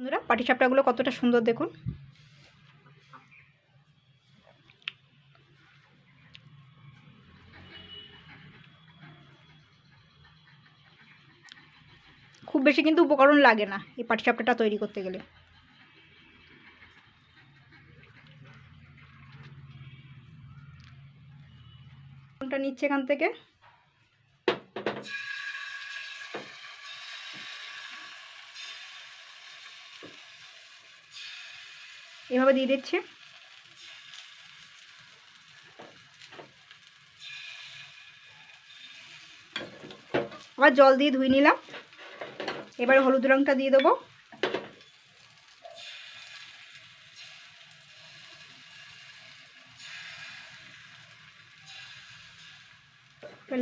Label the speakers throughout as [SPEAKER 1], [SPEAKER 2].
[SPEAKER 1] বন্ধুরা পাটিসাপটাগুলো কতটা সুন্দর দেখুন। খুব বেশি কিন্তু উপকরণ লাগে না এই পাটিসাপটাটা তৈরি করতে গেলে। কোনটা নিচ্ছে এখান থেকে? এভাবে দিয়ে দিচ্ছে। আবার জল দিয়ে ধুয়ে নিলাম। এবার হলুদ রঙটা দিয়ে দেবো।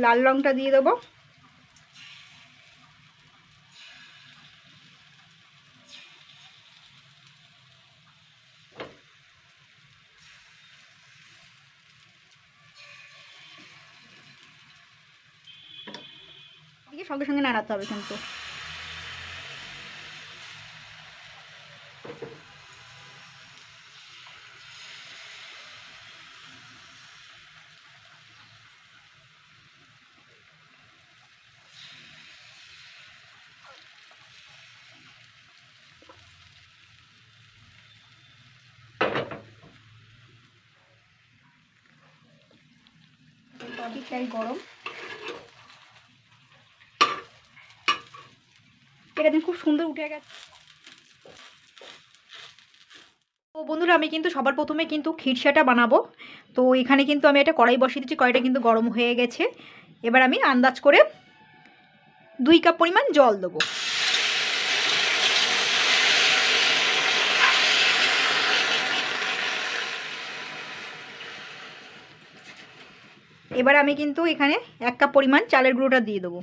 [SPEAKER 1] লাল রঙটা দিয়ে দেবো। সঙ্গে সঙ্গে নাড়াতে হবে কিন্তু। তরকারিটাই গরম। এটা খুব সুন্দর উঠে গেছে। তো বন্ধুরা, আমি কিন্তু সবার প্রথমে কিন্তু খিরসাটা বানাবো। তো এখানে কিন্তু আমি একটা কড়াই বসিয়ে দিচ্ছি, কড়াইটা কিন্তু গরম হয়ে গেছে। এবার আমি আন্দাজ করে দুই কাপ পরিমাণ জল দেবো। এবার আমি কিন্তু এখানে এক কাপ পরিমাণ চালের গুঁড়োটা দিয়ে দেবো।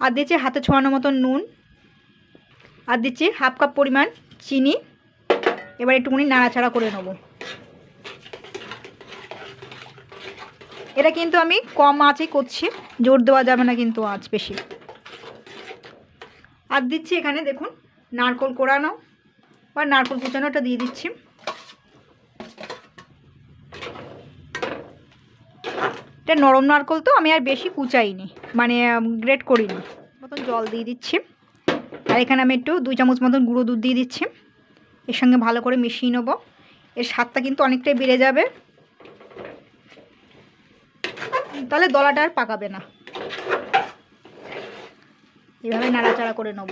[SPEAKER 1] আর দিচ্ছি হাতে ছোঁয়ানো মতন নুন। আর দিচ্ছি হাফ কাপ পরিমাণ চিনি। এবার একটুখানি নাড়াচাড়া করে নেব। এটা কিন্তু আমি কম আঁচে করছি, জোর দেওয়া যাবে না কিন্তু আঁচ বেশি। আর দিচ্ছি এখানে দেখুন, নারকোল কোড়ানো বা নারকোল কুচানোটা দিয়ে দিচ্ছি। এটা নরম নারকোল তো, আমি আর বেশি কুচাইনি মানে গ্রেট করিনি। মতন জল দিয়ে দিচ্ছি। আর এখানে আমি একটু দুই চামচ মতন গুঁড়ো দুধ দিয়ে দিচ্ছি। এর সঙ্গে ভালো করে মিশিয়ে নেব। এর স্বাদটা কিন্তু অনেকটাই বেড়ে যাবে। তাহলে দলাটা আর পাকাবে না। এভাবে নাড়াচাড়া করে নেব।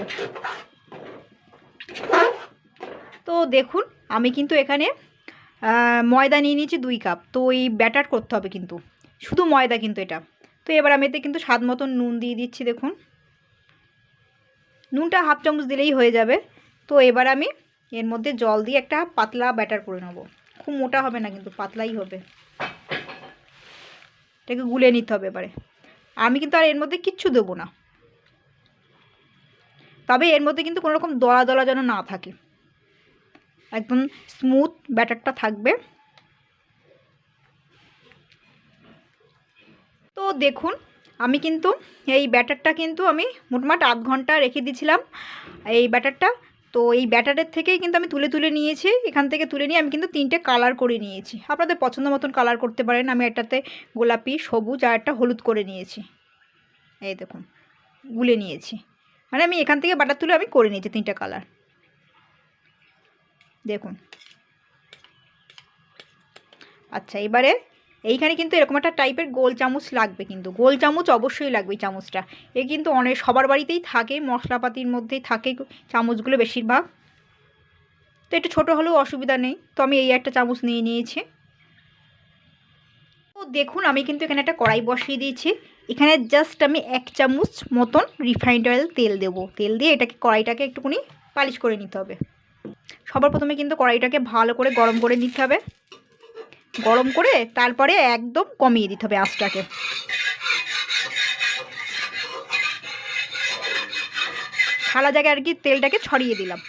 [SPEAKER 1] তো দেখুন, আমি কিন্তু এখানে ময়দা নিয়ে নিয়েছি দুই কাপ। তো এই ব্যাটার করতে হবে কিন্তু। শুধু ময়দা কিন্তু এটা। তো এবার আমি এতে কিন্তু স্বাদ মতন নুন দিয়ে দিচ্ছি, দেখুন। নুনটা হাফ চামচ দিলেই হয়ে যাবে। তো এবার আমি এর মধ্যে জল দিয়ে একটা পাতলা ব্যাটার করে নেব। খুব মোটা হবে না কিন্তু, পাতলাই হবে। এটাকে গুলে নিতে হবে এবারে। আমি কিন্তু আর এর মধ্যে কিচ্ছু দেবো না। তবে এর মধ্যে কিন্তু কোনো রকম দলা দলা যেন না থাকে। একদম স্মুথ ব্যাটারটা থাকবে। তো দেখুন, আমি কিন্তু এই ব্যাটারটা কিন্তু আমি মোটমাট আধ ঘণ্টা রেখে দিয়েছিলাম, এই ব্যাটারটা। তো এই ব্যাটারের থেকেই কিন্তু আমি তুলে তুলে নিয়েছি, এখান থেকে তুলে নিয়ে আমি কিন্তু তিনটে কালার করে নিয়েছি। আপনাদের পছন্দ মতন কালার করতে পারেন, আমি একটাতে গোলাপি, সবুজ আর একটা হলুদ করে নিয়েছি। এই দেখুন, গুলে নিয়েছি। মানে আমি এখান থেকে বাটার তুলে আমি করে নিয়েছি তিনটে কালার। দেখুন। আচ্ছা এবারে এইখানে কিন্তু এরকম একটা টাইপের গোল চামচ লাগবে কিন্তু। গোল চামচ অবশ্যই লাগবে চামচটা। এ কিন্তু অনেক, সবার বাড়িতেই থাকে, মশলাপাতির মধ্যেই থাকে চামচগুলো বেশিরভাগ। তো একটু ছোটো হলেও অসুবিধা নেই। তো আমি এই একটা চামচ নিয়ে নিয়েছি। তো দেখুন, আমি কিন্তু এখানে একটা কড়াই বসিয়ে দিয়েছি। এখানে জাস্ট আমি এক চামচ মতন রিফাইন্ড অয়েল তেল দেব। তেল দিয়ে এটাকে, কড়াইটাকে একটুখানি পালিশ করে নিতে হবে। সবার প্রথমে কিন্তু কড়াইটাকে ভালো করে গরম করে নিতে হবে। গরম করে তারপরে একদম কমিয়ে দিতে হবে আঁচটাকে। থালা জায়গায় আর কি তেলটাকে ছড়িয়ে দিলাম।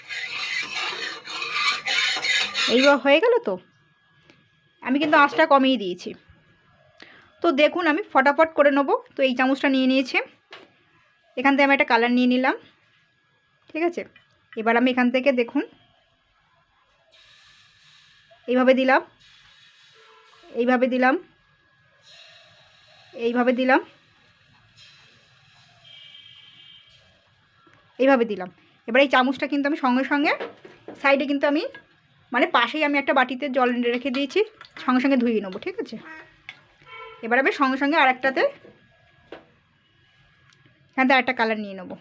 [SPEAKER 1] এইবার হয়ে গেল তো? আমি কিন্তু আঁচটা কমিয়ে দিয়েছি। তো দেখুন আমি ফটাফট করে নেব। তো এই চামচটা নিয়ে নিয়েছি। এখান থেকে আমি একটা কালার নিয়ে নিলাম। ঠিক আছে? এবার আমি এখান থেকে দেখুন। এইভাবে দিলাম। এইভাবে দিলাম। এইভাবে দিলাম। এইভাবে দিলাম। এবার এই চামচটা কিন্তু আমি সঙ্গে সঙ্গে সাইডে কিন্তু আমি মানে পাশেই আমি একটা বাটিতে জল রেখে দিয়েছি, সঙ্গে সঙ্গে ধুয়ে নেব, ঠিক আছে? এবার আমি সঙ্গে সঙ্গে আর একটাতে হ্যাঁ থেকে আরেকটা কালার নিয়ে নেব।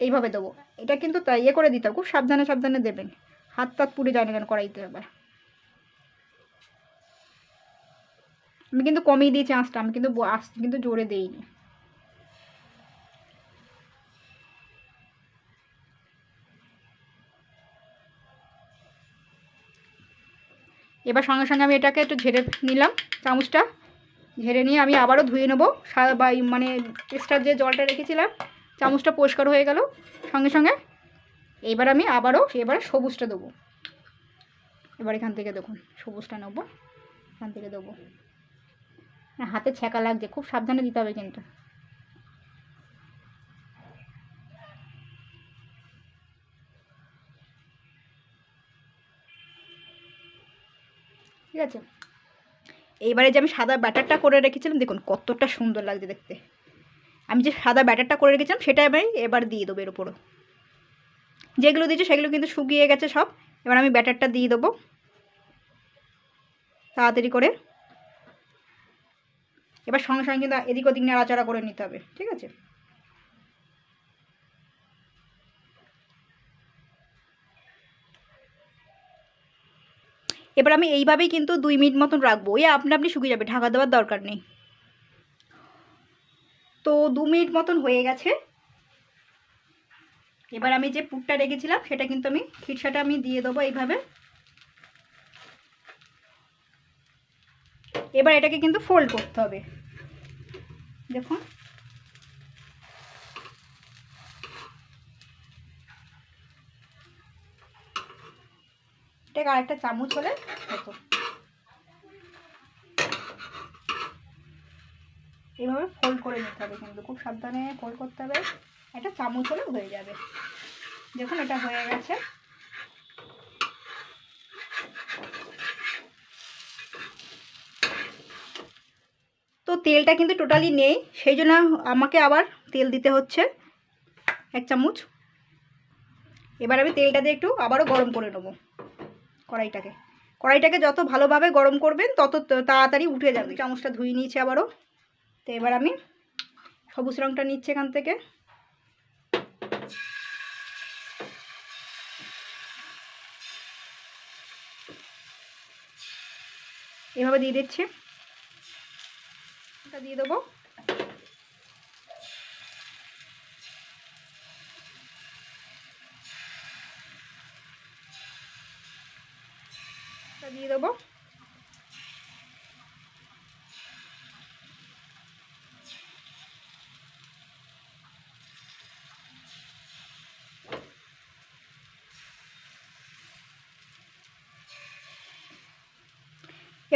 [SPEAKER 1] এইভাবে দেবো। এটা কিন্তু তাই ইয়ে করে দিতে খুব সাবধানে সাবধানে দেবেন। হাত টাত পুড়ে যায় না কেন কড়াইতে এবার আমি কিন্তু কমিয়ে দিয়েছি আঁচটা, আমি কিন্তু আঁচ কিন্তু জোরে দেইনি। এবার সঙ্গে সঙ্গে আমি এটাকে একটু ঝেড়ে নিলাম, চামচটা ঝেড়ে নিয়ে আমি আবারও ধুয়ে নেব। মানে এক্সট্রা যে জলটা রেখেছিলাম, চামচটা পরিষ্কার হয়ে গেল। সঙ্গে সঙ্গে এবার আমি আবারও, এবার সবুজটা দেবো। এবার এখান থেকে দেখুন, সবুজটা নেব, এখান থেকে দেবো। হাতে ছ্যাঁকা লাগছে, খুব সাবধানে দিতে হবে কিন্তু। ঠিক আছে? এইবারে যে আমি সাদা ব্যাটারটা করে রেখেছিলাম, দেখুন কতটা সুন্দর লাগছে দেখতে। আমি যে সাদা ব্যাটারটা করে রেখেছিলাম, সেটা আমি এবার দিয়ে দেবো এর উপরও। যেগুলো দিয়েছি সেগুলো কিন্তু শুকিয়ে গেছে সব। এবার আমি ব্যাটারটা দিয়ে দেবো। তাড়াতাড়ি করে। এবার সঙ্গে সঙ্গে কিন্তু এদিক ওদিক নাড়াচাড়া করে নিতে হবে, ঠিক আছে? এবার আমি এইভাবেই কিন্তু দুই মিনিট মতন রাখব। ওই আপনি আপনি শুকিয়ে যাবে, ঢাকা দেওয়ার দরকার নেই। তো দু মিনিট মতন হয়ে গেছে। এবার আমি যে পুরটা রেখেছিলাম, সেটা কিন্তু আমি খিরসাটা আমি দিয়ে দেবো এইভাবে। এবার এটাকে কিন্তু ফোল্ড করতে হবে। দেখুন। এটাকে আরেকটা চামচ হলে হতো এইভাবে ফোল্ড করে নিতে হবে কিন্তু, খুব সাবধানে ফোল্ড করতে হবে। একটা চামচ হলে হয়ে যাবে। দেখুন, এটা হয়ে গেছে। তো তেলটা কিন্তু টোটালি নেই, সেই জন্য আমাকে আবার তেল দিতে হচ্ছে, এক চামচ। এবার আমি তেলটা দিয়ে একটু আবারও গরম করে নেব কড়াইটাকে। কড়াইটাকে যত ভালোভাবে গরম করবেন, তত তাড়াতাড়ি উঠে যাবে। চামচটা ধুয়ে নিয়েছি আবারও। তো এবার আমি সবুজ রঙটা নিচ্ছি এখান থেকে। এভাবে দিয়ে দিচ্ছি। এটা দিয়ে দেবো। দিয়ে দেবো।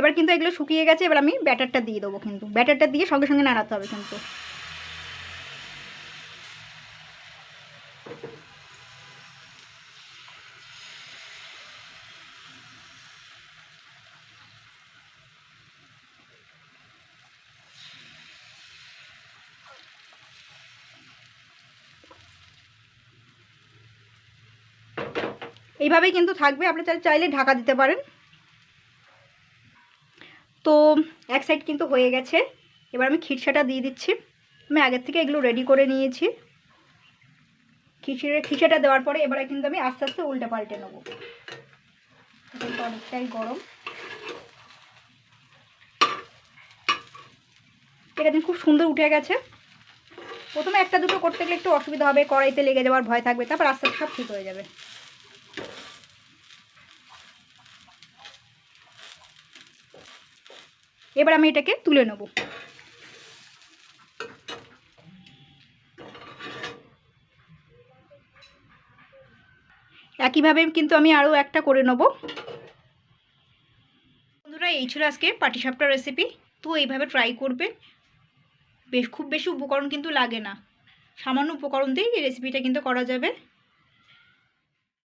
[SPEAKER 1] এবার কিন্তু এগুলো শুকিয়ে গেছে, এবার আমি ব্যাটারটা দিয়ে দেবো কিন্তু। ব্যাটারটা দিয়ে সঙ্গে সঙ্গে নাড়াতে হবে কিন্তু। এইভাবেই কিন্তু থাকবে। আপনি চাইলে চাইলে ঢাকা দিতে পারেন। তো এক সাইড কিন্তু হয়ে গেছে। এবার আমি খিরসাটা দিয়ে দিচ্ছি। আমি আগের থেকে এগুলো রেডি করে নিয়েছি। খিচুড়ি খিচাটা দেওয়ার পরে এবারে কিন্তু আমি আস্তে আস্তে উল্টে পাল্টে নেব। অনেকটাই গরম। এটা কিন্তু খুব সুন্দর উঠে গেছে। প্রথমে একটা দুটো করতে গেলে একটু অসুবিধা হবে, কড়াইতে লেগে যাওয়ার ভয় থাকবে, তারপর আস্তে আস্তে সব ঠিক হয়ে যাবে। এবার আমি এটাকে তুলে নেব। একইভাবে কিন্তু আমি আরও একটা করে নেব। বন্ধুরা, এই ছিল আজকে পাটিসাপটা রেসিপি তো এইভাবে ট্রাই করবে। বেশ, খুব বেশি উপকরণ কিন্তু লাগে না। সামান্য উপকরণ দিয়েই এই রেসিপিটা কিন্তু করা যাবে।